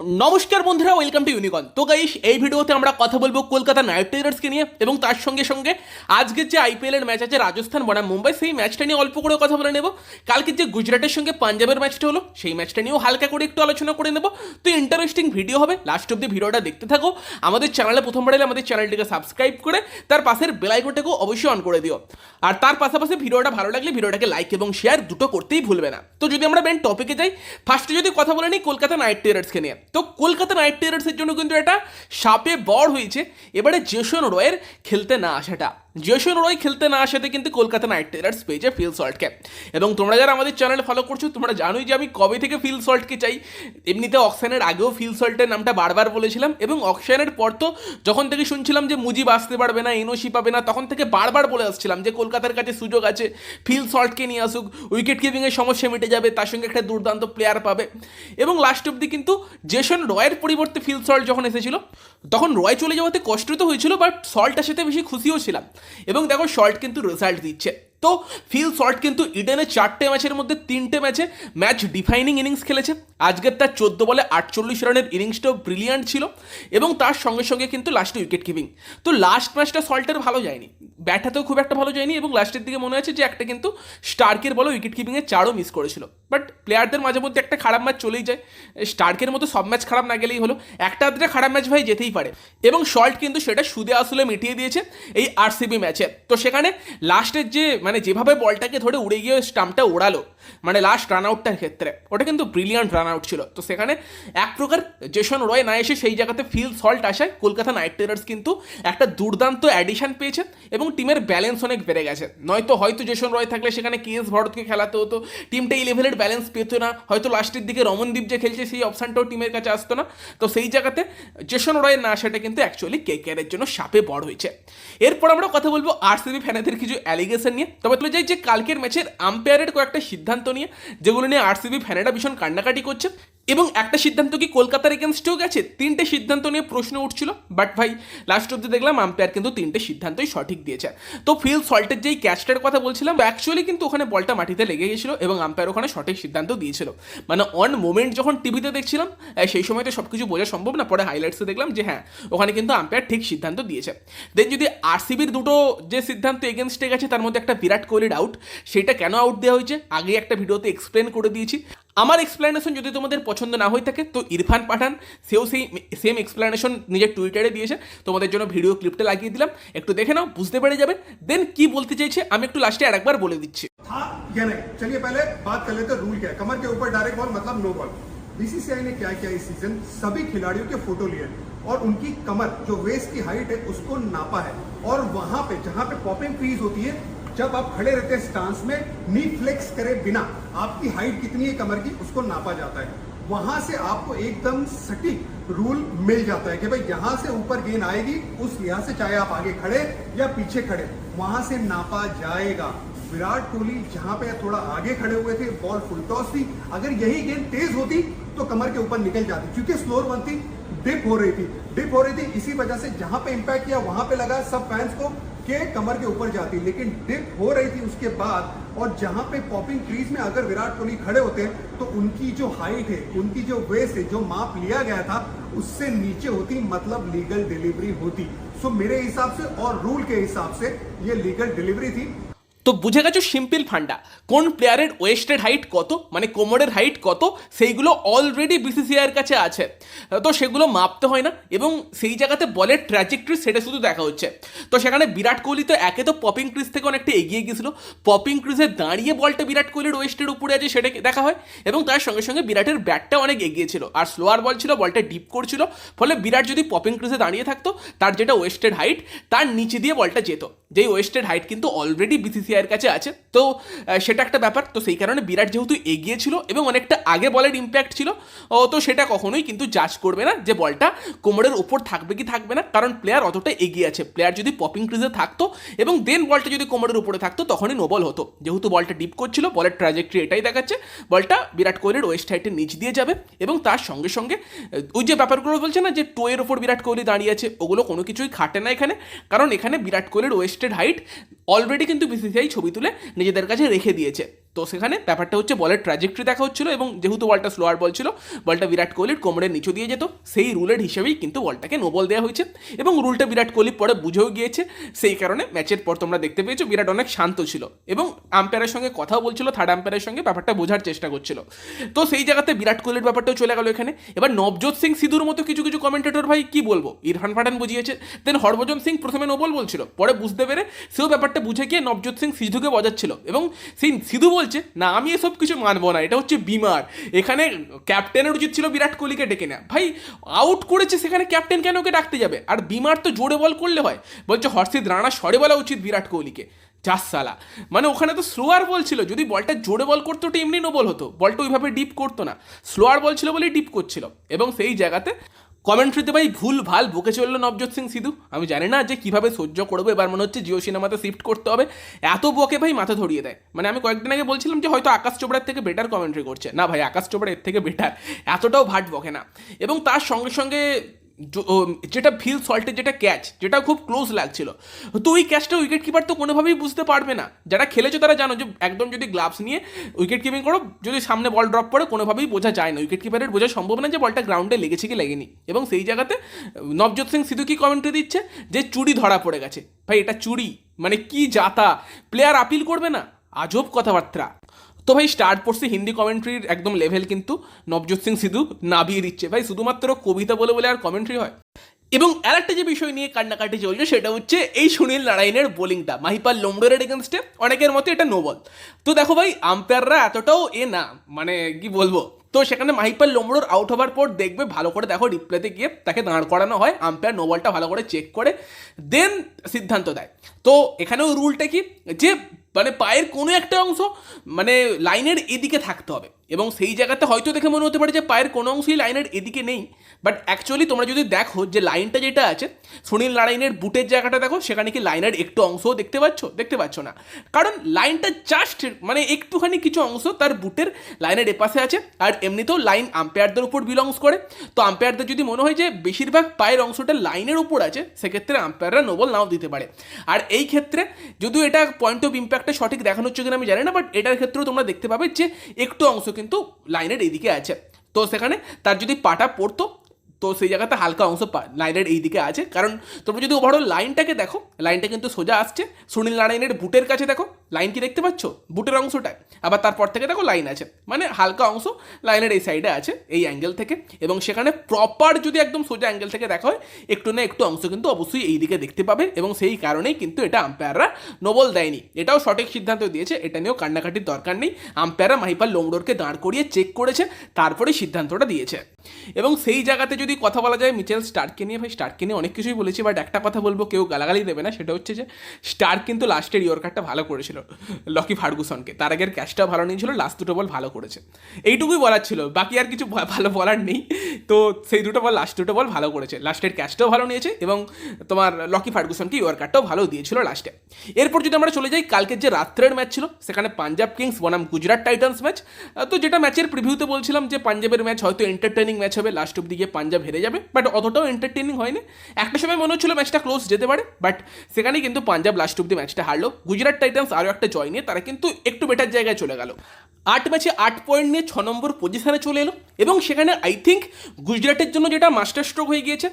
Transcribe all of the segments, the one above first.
নমস্কার বন্ধুরা welcome to ইউনিকন তো গাইস এই ভিডিওতে আমরা কথা বলব কলকাতা নাইট রাইডার্সকে নিয়ে এবং তার সঙ্গে সঙ্গে আজকের যে আইপিএল এর ম্যাচ আছে রাজস্থান বনাম মুম্বাই, সেই ম্যাচটা নিয়ে অল্প করে কথা বলে নেব। কালকে যে গুজরাটের সঙ্গে পাঞ্জাবের ম্যাচটা হলো, সেই ম্যাচটা নিয়েও হালকা করে একটু আলোচনা করে নেব। তো ইন্টারেস্টিং ভিডিও হবে লাস্ট অব্দি ভিডিওটা দেখতে থাকো। আমাদের চ্যানেলে প্রথমবার এলে আমাদের চ্যানেলটিকে সাবস্ক্রাইব করে, তার পাশের বেলাইকনটাকেও অবশ্যই অন করে দিও। আর তার পাশাপাশি ভিডিওটা ভালো লাগলে ভিডিওটাকে লাইক এবং শেয়ার দুটো করতেই ভুলবে না। তো যদি আমরা মেন টপিকে যাই ফার্স্টে যদি কথা বলে নিই কলকাতা নাইট রাইডার্সকে নিয়ে। তো কলকাতা নাইট রাইডার্সের জন্য কিন্তু এটা সাপে বড় হয়েছে। এবারে জেসন রয়ের খেলতে না আসাটা। জেসন রয় খেলতে না আসাতে কিন্তু কলকাতা নাইট রাইডার্স পেয়েছে ফিল সল্টকে এবং তোমরা যারা আমাদের চ্যানেল ফলো করছ, তোমরা জানোই যে আমি কবে থেকে ফিল সল্টকে চাই। এমনিতে অকশানের আগেও ফিল সল্টের নামটা বারবার বলেছিলাম এবং অকশানের পর তো যখন থেকে শুনছিলাম যে মুজিব আসতে পারবে না, এনওসি পাবে না, তখন থেকে বারবার বলে আসছিলাম যে কলকাতার কাছে সুযোগ আছে ফিল সল্টকে নিয়ে আসুক উইকেট কিপিংয়ের সমস্যা মিটে যাবে, তার সঙ্গে একটা দুর্দান্ত প্লেয়ার পাবে। এবং লাস্ট অব্দি কিন্তু জেসন রয়ের পরিবর্তে ফিল সল্ট যখন এসেছিল, তখন রয় চলে যাওয়াতে কষ্ট তো হয়েছিল বাট সল্ট আসাতে বেশি খুশিও ছিলাম। এবং দেখো শর্ট কিন্তু রেজাল্ট দিচ্ছে। তো ফিল শর্ট কিন্তু ইডেনের চারটে ম্যাচের মধ্যে তিনটে ম্যাচে ম্যাচ ডিফাইনিং ইনিংস খেলেছে। আজকের তার চোদ্দ বলে আটচল্লিশ রানের ইনিংসটাও ব্রিলিয়ান্ট ছিল এবং তার সঙ্গে সঙ্গে কিন্তু লাস্টে উইকেট কিপিং। তো লাস্ট ম্যাচটা সল্টের ভালো যায়নি। ব্যাটাতেও খুব একটা ভালো যায়নি এবং লাস্টের দিকে মনে হচ্ছে যে একটা কিন্তু স্টার্কের বলো উইকেট কিপিংয়ে চারও মিস করেছিল। বাট প্লেয়ারদের মাঝে মধ্যে একটা খারাপ ম্যাচ চলেই যায়। স্টার্কের মতো সব ম্যাচ খারাপ না গেলেই হলো। একটা আধটা খারাপ ম্যাচ ভাই যেতেই পারে। এবং শল্ট কিন্তু সেটা সুদে আসলে মিটিয়ে দিয়েছে এই আরসিবি ম্যাচে। তো সেখানে লাস্টের যে মানে যেভাবে বলটাকে ধরে উড়ে গিয়ে স্টাম্পটা ওড়ালো মানে লাস্ট রান আউটটার ক্ষেত্রে। ওটা কিন্তু ব্রিলিয়ান্ট রান আউট ছিল। তো সেখানে এক প্রকার জেসন রয় না এসে সেই জায়গাতে ফিল সল্ট আসায় কলকাতা নাইট রাইডার্স কিন্তু একটা দুর্দান্ত অ্যাডিশন পেয়েছে এবং টিমের ব্যালেন্স অনেক বেড়ে গেছে। নয়তো হয়তো জেসন রয় থাকলে সেখানে কে এস ভরতকে খেলাতে হতো টিমটা এই লেভেলের ব্যালেন্স পেতো না, হয়তো লাস্টের দিকে রমনদীপ যে খেলছে সেই অপশানটাও টিমের কাছে আসতো না। তো সেই জায়গাতে জেসন রয়ের না আসাটা কিন্তু অ্যাকচুয়ালি কে কেয়ারের জন্য সাপে বড় হয়েছে। এরপর আমরা কথা বলব আর আরসিবি ফ্যানেদের কিছু অ্যালিগেশন নিয়ে। তবে তুলে যাই যে কালকের ম্যাচের আম্পায়ারের কয়েকটা সিদ্ধান্ত নিয়ে, যেগুলো নিয়ে আরসিবি ফ্যানেরা ভীষণ কান্নাকাটি করছে এবং একটা সিদ্ধান্ত কি কলকাতার এগেনস্টেও গেছে? তিনটে সিদ্ধান্ত নিয়ে প্রশ্ন উঠছিল বাট ভাই লাস্ট অব্দি দেখলাম আম্পায়ার কিন্তু তিনটে সিদ্ধান্তই সঠিক দিয়েছে। তো ফিল সল্টের যেই ক্যাচটার কথা বলছিলাম অ্যাকচুয়ালি কিন্তু ওখানে বলটা মাটিতে লেগে গেছিল এবং আম্পায়ার ওখানে সঠিক সিদ্ধান্ত দিয়েছিল। মানে অন মোমেন্ট যখন টিভিতে দেখছিলাম সেই সময় তো সব কিছু বোঝা সম্ভব না, পরে হাইলাইটসে দেখলাম যে হ্যাঁ ওখানে কিন্তু আম্পায়ার ঠিক সিদ্ধান্ত দিয়েছে। দেন যদি আরসিবির দুটো যে সিদ্ধান্ত এগেনস্টে গেছে, তার মধ্যে একটা বিরাট কোহলির আউট সেটা কেন আউট দেওয়া হয়েছে? আগে একটা ভিডিওতে এক্সপ্লেন করে দিয়েছি। আমার এক্সপ্লেনেশন যদি তোমাদের পছন্দ না হয়ে থাকে তো ইরফান পাঠান সেও সেই সেম এক্সপ্লেনেশন নিজের টুইটারে দিয়েছে তোমাদের জন্য ভিডিও ক্লিপটা লাগিয়ে দিলাম একটু দেখে নাও বুঝতে পেরে যাবে দেন কি বলতে চাইছে আমি একটু লাস্টে আরেকবার বলে দিচ্ছি था या नहीं चलिए पहले बात कर लेते हैं रूल क्या है कमर के ऊपर डायरेक्ट बॉल मतलब नो बॉल बीसीसीआई ने क्या किया इस सीजन सभी खिलाड़ियों के फोटो लिए और उनकी कमर जो वेस्ट की हाइट है उसको नापा है और वहां पे जहां पे पॉपिंग फ्रीज होती है जब आप खड़े रहते हैं स्टांस में नी फ्लेक्स करे बिना, आपकी हाइट कितनी है कमर की, उसको नापा जाता है। वहाँ से आपको एकदम सटीक रूल मिल जाता है कि भाई यहाँ से ऊपर गेंद आएगी, उस लिहाज से चाहे आप आगे खड़े या पीछे खड़े, वहाँ से नापा जाएगा। विराट कोहली जहाँ पे थोड़ा आगे खड़े हुए थे बॉल फुल टॉस थी। अगर यही गेंद तेज होती तो कमर के ऊपर निकल जाती, क्योंकि स्लोर वन थी डिप हो रही थी। डिप हो रही थी, इसी वजह से जहाँ पे इंपैक्ट किया, वहाँ पे लगा, सब फैंस को के कमर के ऊपर जाती, लेकिन डिप हो रही थी उसके बाद, और जहाँ पे पॉपिंग क्रीज में अगर विराट कोहली खड़े होते तो उनकी जो हाइट है, उनकी जो वेस्ट है, जो माप लिया गया था, उससे नीचे होती मतलब लीगल डिलीवरी होती। सो मेरे हिसाब से और रूल के हिसाब से ये लीगल डिलीवरी थी। তো বুঝে গেছো সিম্পল ফান্ডা। কোন প্লেয়ারের ওয়েস্টেড হাইট কত মানে কোমরের হাইট কত, সেইগুলো অলরেডি বিসিসিআইয়ের কাছে আছে। তো সেগুলো মাপতে হয় না এবং সেই জায়গাতে বলের ট্র্যাজেক্টরি সেটা শুধু দেখা হচ্ছে। তো সেখানে বিরাট কোহলি তো একে তো পপিং ক্রিজ থেকে অনেকটা এগিয়ে গিয়েছিল। পপিং ক্রিজে দাঁড়িয়ে বলটা বিরাট কোহলির ওয়েস্টের উপরে আছে সেটা দেখা হয় এবং তার সঙ্গে সঙ্গে বিরাটের ব্যাটটা অনেক এগিয়ে ছিল। আর স্লোয়ার বল ছিল, বলটা ডিপ করছিল ফলে বিরাট যদি পপিং ক্রিজে দাঁড়িয়ে থাকতো, তার যেটা ওয়েস্টেড হাইট তার নিচে দিয়ে বলটা যেত। যেই ওয়েস্টেড হাইট কিন্তু অলরেডি বিসিসিআইয়ের কাছে আছে। তো সেটা একটা ব্যাপার। তো সেই কারণে বিরাট যেহেতু এগিয়ে ছিল এবং অনেকটা আগে বলের ইম্প্যাক্ট ছিল তো সেটা কখনোই কিন্তু জাজ করবে না যে বলটা কোমরের ওপর থাকবে কি থাকবে না। কারণ প্লেয়ার অতটা এগিয়ে আছে। প্লেয়ার যদি পপিং ক্রিজে থাকতো এবং দেন বলটা যদি কোমরের উপরে থাকতো, তখনই নোবল হতো। যেহেতু বলটা ডিপ করছিল, বলের ট্রাজেক্টরি এটাই দেখাচ্ছে। বলটা বিরাট কোহলির ওয়েস্ট হাইটের নিচ দিয়ে যাবে এবং তার সঙ্গে সঙ্গে ওই যে ব্যাপারগুলো বলছে না যে টোয়ের ওপর বিরাট কোহলি দাঁড়িয়ে আছে, ওগুলো কোনো কিছুই খাটে না এখানে। কারণ এখানে বিরাট কোহলির ওয়েস্টেড হাইট অলরেডি কিন্তু বিসিসিআই ছবি তুলে নিজেদের কাছে রেখে দিয়েছে। তো সেখানে ব্যাপারটা হচ্ছে বলের ট্র্যাজেক্টরি দেখা হচ্ছিল এবং যেহেতু বলটা স্লোয়ার বল ছিল বলটা বিরাট কোহলির কোমরের নিচু দিয়ে যেত, সেই রুলের হিসেবেই কিন্তু বলটাকে নো বল দেওয়া হয়েছে এবং রুলটা বিরাট কোহলি পরে বুঝেও গিয়েছে। সেই কারণে ম্যাচের পর তোমরা দেখতে পেয়েছ, বিরাট অনেক শান্ত ছিল এবং আম্পায়ারের সঙ্গে কথাও বলছিল থার্ড আম্পায়ারের সঙ্গে ব্যাপারটা বোঝার চেষ্টা করছিল। তো সেই জায়গাতে বিরাট কোহলির ব্যাপারটাও চলে গেল এখানে। এবার নবজোৎ সিং সিধুর মতো কিছু কিছু কমেন্টেটর ভাই কি বলব? ইরফান পাঠান বুঝিয়েছে। দেন হরভজন সিং প্রথমে নো বল বলছিল, পরে বুঝতে পেরে সেও ব্যাপারটা বুঝে গিয়ে নবজোৎ সিং সিধুকে বজাচ্ছিল এবং সেই সিধু বলছে, না, আমি এসব কিছু মানবো না, এটা হচ্ছে বিমার। এখানে ক্যাপ্টেনের উচিত ছিল বিরাট কোহলিকে ডেকে নেওয়া ভাই আউট করেছে সেখানে ক্যাপ্টেন কেন ওকে ডাকতে যাবে? আর বিমার তো জোরে বল করলে হয়। বলছে, হর্ষিত রানা সরে বলা উচিত বিরাট কোহলিকে। চার সালা মানে ওখানে তো স্লোয়ার বল ছিল, যদি বলটা জোরে বল করতো এমনি নোবল হতো। বলটা ওইভাবে ডিপ করতো না। স্লোয়ার বল ছিল বলেই ডিপ করছিল। এবং সেই জায়গাতে কমেন্ট্রিতে ভাই ভুল ভালো বকে চলল নবজোৎ সিং সিধু। আমি জানি না যে কীভাবে সহ্য করব, এবার মনে হচ্ছে জিও সিনেমাতে শিফট করতে হবে। এত বকে ভাই মাথা ধরিয়ে দেয়। মানে আমি কয়েকদিন আগে বলছিলাম যে হয়তো আকাশ চোপড়ার থেকে বেটার কমেন্ট্রি করছে। না ভাই, আকাশ চোপড়া এর থেকে বেটার এতটাও ভাট বকে না। এবং তার সঙ্গে সঙ্গে যেটা ফিল সল্টের যেটা ক্যাচ যেটা খুব ক্লোজ লাগছিল। তো ওই ক্যাচটা উইকেট কিপার তো কোনোভাবেই বুঝতে পারবে না। যারা খেলেছো তারা জানো যে একদম যদি গ্লাভস নিয়ে উইকেট কিপিং করো, যদি সামনে বল ড্রপ করে কোনোভাবেই বোঝা যায় না। উইকেট কিপারের বোঝা সম্ভব না যে বলটা গ্রাউন্ডে লেগেছে কি লেগেনি। এবং সেই জায়গাতে, নবজোৎ সিং সিধু কি কমেন্ট্রি দিচ্ছে? যে চুরি ধরা পড়ে গেছে। ভাই, এটা চুরি মানে কি জাতা প্লেয়ার আপিল করবে না? আজব কথাবার্তা। তো ভাই স্টার্ট পড়ছে হিন্দি কমেন্ট্রির একদম লেভেল কিন্তু। নবজোৎ সিং সিধু নাবিয়ে দিচ্ছে। ভাই, শুধুমাত্র কবিতা বলে বলে আর কমেন্ট্রি হয়। এবং আরেকটা যে বিষয় নিয়ে কান্নাকাটি চলছে, সেটা হচ্ছে এই সুনীল নারায়ণের বোলিংটা মাহিপাল লোমডোরের এগেনস্টে অনেকের মতে এটা নোবল তো দেখো ভাই আম্পায়াররা এতটাও এ না মানে কি বলব? তো সেখানে মাহিপাল লোমড়োর আউট হওয়ার পর দেখবে, ভালো করে দেখো রিপ্লেতে গিয়ে তাকে দাঁড় করানো হয়। আম্পায়ার নোবলটা ভালো করে চেক করে দেন সিদ্ধান্ত দেয়। তো এখানেও রুলটা কি? যে মানে পায়ের কোনো একটা অংশ মানে লাইনের এদিকে থাকতে হবে। এবং সেই জায়গাতে হয়তো দেখে মনে হতে পারে যে পায়ের কোনো অংশই লাইনের এদিকে নেই। বাট অ্যাকচুয়ালি তোমরা যদি দেখো যে লাইনটা যেটা আছে, সুনীল নারায়ণের বুটের জায়গাটা দেখো, সেখানে কি লাইনের একটু অংশও দেখতে পাচ্ছ? দেখতে পাচ্ছ না। কারণ লাইনটা জাস্ট মানে একটুখানি কিছু অংশ তার বুটের লাইনের এপাশে আছে, আর এমনিতেও লাইন আম্পায়ারদের উপর বিলংস করে। তো আম্পায়ারদের যদি মনে হয় যে বেশিরভাগ পায়ের অংশটা লাইনের উপর আছে, সেক্ষেত্রে আম্পায়াররা নোবল নাও দিতে পারে। আর এই ক্ষেত্রে যদিও এটা পয়েন্ট অফ ইম্প্যাক্টটা সঠিক দেখানো হচ্ছে কিনা আমি জানি না বাট এটার ক্ষেত্রেও তোমরা দেখতে পাবে যে একটু অংশ কিন্তু লাইনের এইদিকে আছে। তো সেখানে তার যদি পাটা পড়তো তো সেই জায়গাতে হালকা অংশ লাইনের এই দিকে আছে। কারণ তোমরা যদি ওভারঅল লাইনটাকে দেখো, লাইনটা কিন্তু সোজা আসছে। সুনীল নারায়ণের বুটের কাছে দেখো, লাইন কি দেখতে পাচ্ছ? বুটের অংশটায়। আবার তারপর থেকে দেখো লাইন আছে। মানে হালকা অংশ লাইনের এই সাইডে আছে, এই অ্যাঙ্গেল থেকে। এবং সেখানে প্রপার যদি একদম সোজা অ্যাঙ্গেল থেকে দেখা হয়, একটু না একটু অংশ কিন্তু অবশ্যই এই দিকে দেখতে পাবে। এবং সেই কারণেই কিন্তু এটা আম্পায়াররা নোবল দেয়নি। এটাও সঠিক সিদ্ধান্ত দিয়েছে, এটা নিয়েও কান্নাকাটির দরকার নেই। আম্পায়াররা মাহিপাল লোমডোরকে দাঁড় করিয়ে চেক করেছে তারপরে সিদ্ধান্তটা দিয়েছে। এবং সেই জায়গাতে যদি কথা বলা যায়, মিচেল স্টার্ককে নিয়ে, ভাই স্টার্ককে নিয়ে অনেক কিছুই বলেছি বাট একটা কথা বলব, কেউ গালাগালি দেবে না, সেটা হচ্ছে যে, স্টার্ক কিন্তু লাস্টের ইয়র্কারটা ভালো করেছিল, লকি ফার্গুসনকে। তার আগের ক্যাচটাও ভালো নিয়েছিল লাস্ট দুটো বল ভালো করেছে। এইটুকুই বলার ছিল, বাকি আর কিছু ভালো বলার নেই। তো সেই দুটো বল লাস্ট দুটো বল ভালো করেছে। লাস্টের ক্যাচটাও ভালো নিয়েছে, এবং তোমার লকি ফার্গুসনকে ইয়র্কারটাও ভালো দিয়েছিল লাস্টে এরপর যদি আমরা চলে যাই, কালকের যে রাত্রের ম্যাচ ছিল, সেখানে পাঞ্জাব কিংস বনাম গুজরাট টাইটান্স ম্যাচ তো যেটা ম্যাচের প্রিভিউতে বলছিলাম যে, পাঞ্জাবের ম্যাচ হয়তো এন্টারটেনিং ম্যাচ হবে লাস্ট অব্দি গিয়ে পাঞ্জাব হেরে যাবে বাট অতটাও এন্টারটেনিং হয়নি। একটা সময় মনে হচ্ছিল ম্যাচটা ক্লোজ যেতে পারে বাট সেখানে কিন্তু পাঞ্জাব লাস্ট অব্দি ম্যাচটা হারলো। গুজরাট টাইটান্স আরও একটা জয় নিয়ে তারা কিন্তু একটু বেটার জায়গায় চলে গেল। আট ম্যাচে আট পয়েন্ট নিয়ে ছ নম্বর পজিশনে চলে এলো, এবং সেখানে আই থিঙ্ক গুজরাটের জন্য যেটা মাস্টার স্ট্রোক হয়ে গিয়েছে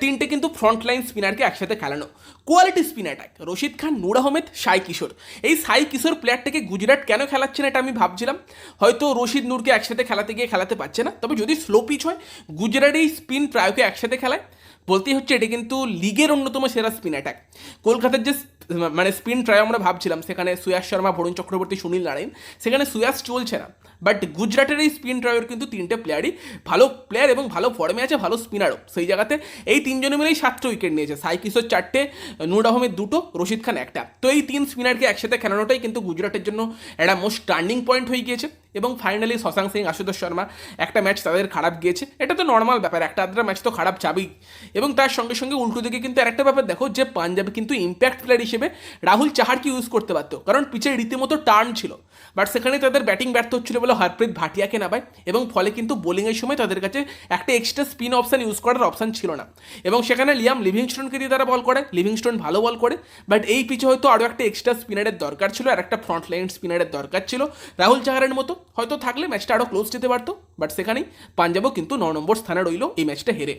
তিনটে কিন্তু ফ্রন্ট লাইন স্পিনারকে একসাথে খেলানো। Quality spin attack Rashid Khan, Noor Ahmad, Sai Kishore. এই সাই কিশোর প্লেয়ারটাকে গুজরাট কেন খেলাচ্ছে না এটা আমি ভাবছিলাম। হয়তো রশিদ নূরকে একসাথে খেলাতে গিয়ে খেলাতে পারছে না। তবে যদি স্লো পিচ হয়, গুজরাট এই স্পিন প্রায়কে একসাথে খেলায়। বলতেই হচ্ছে এটা কিন্তু লিগের অন্যতম সেরা স্পিন অ্যাটাক কলকাতার যে মানে স্পিন ট্রায় আমরা ভাবছিলাম, সেখানে সুয়াস শর্মা, বরুণ চক্রবর্তী, সুনীল নারায়ণ, সেখানে সুয়াস চলছে না। বাট গুজরাটের এই স্পিন ট্রায়ের কিন্তু তিনটে প্লেয়ারই ভালো প্লেয়ার এবং ভালো ফর্মে আছে, ভালো স্পিনারও সেই জায়গাতে এই তিনজনে মিলেই সাতটা উইকেট নিয়েছে। সাই কিশোর চারটে, নূর আহমেদ দুটো রশিদ খান একটা। তো এই তিন স্পিনারকে একসাথে খেলানোটাই কিন্তু গুজরাটের জন্য একটা মোস্ট টার্নিং পয়েন্ট হয়ে গিয়েছে। এবং ফাইনালি শশাঙ্ক সিং, আশুতোষ শর্মা, একটা ম্যাচ তাদের খারাপ গিয়েছে। এটা তো নর্মাল ব্যাপার, একটা আধটা ম্যাচ তো খারাপ যাবেই। এবং তার সঙ্গে সঙ্গে উল্টো দিকে কিন্তু আরেকটা ব্যাপার, দেখো যে পাঞ্জাবে কিন্তু ইম্প্যাক্ট প্লেয়ার হিসেবে রাহুল চাহারকে ইউজ করতে পারতো কারণ পিছের রীতিমতো টার্ন ছিল। বাট সেখানে তাদের ব্যাটিং ব্যর্থ হচ্ছিল বলে হরপ্রীত ভাটিয়াকে নামায় এবং ফলে কিন্তু বোলিংয়ের সময় তাদের কাছে একটা এক্সট্রা স্পিন অপশন ইউজ করার অপশন ছিল না। এবং সেখানে লিয়াম লিভিংস্টোনকে দিয়ে তারা বল করে, লিভিংস্টোন ভালো বল করে। বাট এই পিচে হয়তো আরও একটা এক্সট্রা স্পিনারের দরকার ছিল, আর একটা ফ্রন্ট লাইন স্পিনারের দরকার ছিল। রাহুল চাহারের মতো হয়তো থাকলে ম্যাচটা আরও ক্লোজ যেতে পারতো। বাট সেখানেই পাঞ্জাবও কিন্তু ন নম্বর স্থানে রইল, এই ম্যাচটা হেরে।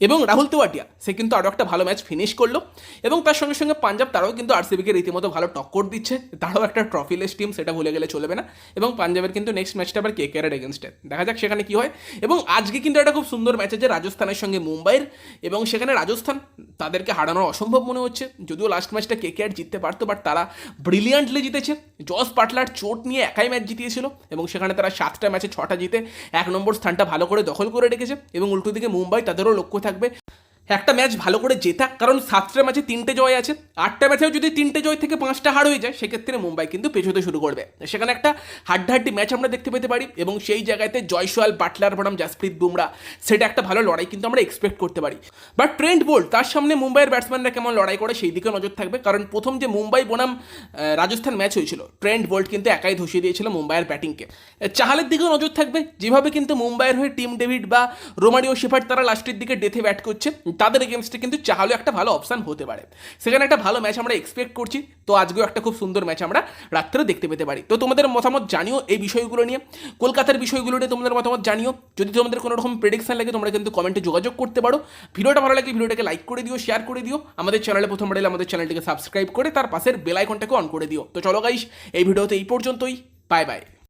এবং রাহুল তেওয়াটিয়া সে কিন্তু আরও একটা ভালো ম্যাচ ফিনিশ করল। এবং তার সঙ্গে সঙ্গে পাঞ্জাব তারাও কিন্তু আরসিবিকে রীতিমতো ভালো টক্কর দিচ্ছে। তারাও একটা ট্রফিলেস টিম সেটা ভুলে গেলে চলবে না। এবং পাঞ্জাবের কিন্তু নেক্সট ম্যাচটা আবার কে কেয়ারের এগেনস্টে দেখা যাক সেখানে কী হয়। এবং আজকে কিন্তু একটা খুব সুন্দর ম্যাচ আছে রাজস্থানের সঙ্গে মুম্বাইয়ের। এবং সেখানে রাজস্থান তাদেরকে হারানো অসম্ভব মনে হচ্ছে। যদিও লাস্ট ম্যাচটা কে কেয়ার জিততে পারতো বাট তারা ব্রিলিয়ান্টলি জিতেছে। জস পাটলার চোট নিয়ে একাই ম্যাচ জিতিয়েছিল। এবং সেখানে তারা সাতটা ম্যাচে ছটা জিতে এক নম্বর স্থানটা ভালো করে দখল করে রেখেছে। এবং উল্টো দিকে মুম্বাই তাদেরও লক্ষ্য থাকবে। একটা ম্যাচ ভালো করে জেতা কারণ সাতটা ম্যাচে তিনটে জয় আছে। আটটা ম্যাচেও যদি তিনটে জয় থেকে পাঁচটা হার হয়ে যায়, সেক্ষেত্রে মুম্বাই কিন্তু পেছোতে শুরু করবে। সেখানে একটা হাড্ডাহাড্ডি ম্যাচ আমরা দেখতে পেতে পারি, এবং সেই জায়গাতে জয়সওয়াল, বাটলার বনাম, জাসপ্রীত বুমরা, সেটা একটা ভালো লড়াই কিন্তু আমরা এক্সপেক্ট করতে পারি। বাট ট্রেন্ট বোল্ট তার সামনে মুম্বাইয়ের ব্যাটসম্যানরা কেমন লড়াই করে, সেই দিকে নজর থাকবে, কারণ প্রথম যে মুম্বাই বনাম রাজস্থান ম্যাচ হয়েছিল ট্রেন্ট বোল্ট কিন্তু একাই ধসিয়ে দিয়েছিল মুম্বাইয়ের ব্যাটিংকে চাহালের দিকেও নজর থাকবে, যেভাবে কিন্তু মুম্বাইয়ের হয়ে টিম ডেভিড বা রোমারিও শেফার্ড, তারা লাস্টের দিকে ডেথে ব্যাট করছে তাদের এগেনস্টে কিন্তু চাহালও একটা ভালো অপশন হতে পারে। সেখানে একটা ভালো ম্যাচ আমরা এক্সপেক্ট করছি। তো আজকেও একটা খুব সুন্দর ম্যাচ আমরা রাত্রে দেখতে পেতে পারি। তো তোমাদের মতামত জানিও এই বিষয়গুলো নিয়ে। কলকাতার বিষয়গুলো নিয়ে তোমাদের মতামত জানিও। যদি তোমাদের কোনো রকম প্রেডিকশন লাগে, তোমরা কিন্তু কমেন্টে যোগাযোগ করতে পারো। ভিডিওটা ভালো লাগে ভিডিওটাকে লাইক করে দিও শেয়ার করে দিও। আমাদের চ্যানেলে প্রথম এলে আমাদের চ্যানেলটিকে সাবস্ক্রাইব করে, তার পাশের বেল আইকনটাকে অন করে দিও। তো চলো গাইস এই ভিডিওতে এই পর্যন্তই। Bye bye